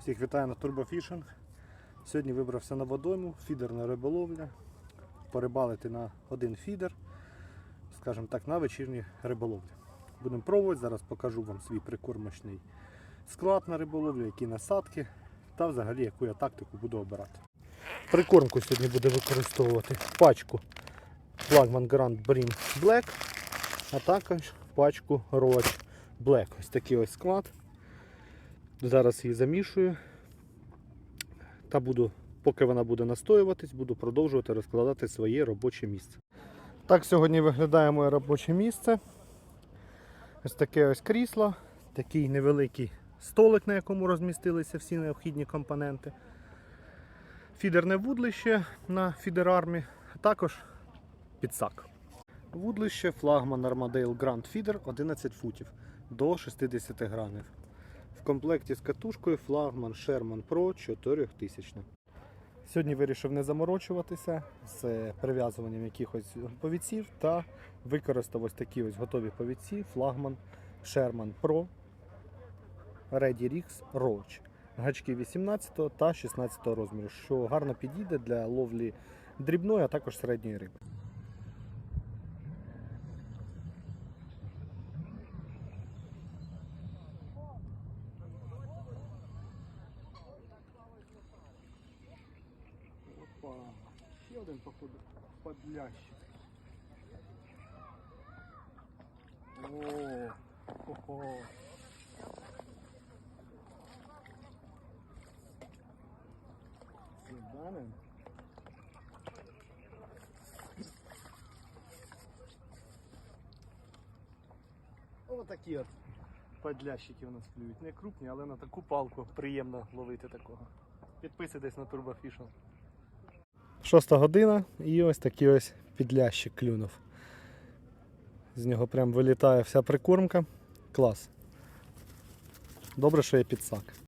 Всіх вітаю на Турбофішинг. Сьогодні вибрався на водойму, фідерна риболовля. Порибалити на один фідер, скажімо так, на вечірні риболовлі. Будемо пробувати, зараз покажу вам свій прикормочний склад на риболовлю, які насадки та взагалі яку я тактику буду обирати. Прикормку сьогодні буде використовувати пачку Flagman Grand Brim Black, а також пачку Roach Black. Ось такий ось склад. Зараз її замішую. Та буду, поки вона буде настоюватись, буду продовжувати розкладати своє робоче місце. Так сьогодні виглядає моє робоче місце. Ось таке ось крісло, такий невеликий столик, на якому розмістилися всі необхідні компоненти. Фідерне вудлище на фідерармі, а також підсак. Вудлище флагман Armadale Grand Feeder 11 футів до 60 грамів. В комплекті з катушкою флагман Sherman Pro 4000. Сьогодні вирішив не заморочуватися з прив'язуванням якихось повідців та використав ось такі ось готові повідці флагман Sherman Pro Ready Rix Roach. Гачки 18 та 16 розміру, що гарно підійде для ловлі дрібної, а також середньої риби. Опа, ще один походу подлящик. О, хо-хо. Сюданин. Отакі от подлящики у нас клюють. Не крупні, але на таку палку приємно ловити такого. Підписуйтесь на Турбофішн. Шоста година і ось такий ось підлящик клюнув. З нього прям вилітає вся прикормка. Клас. Добре, що є підсак.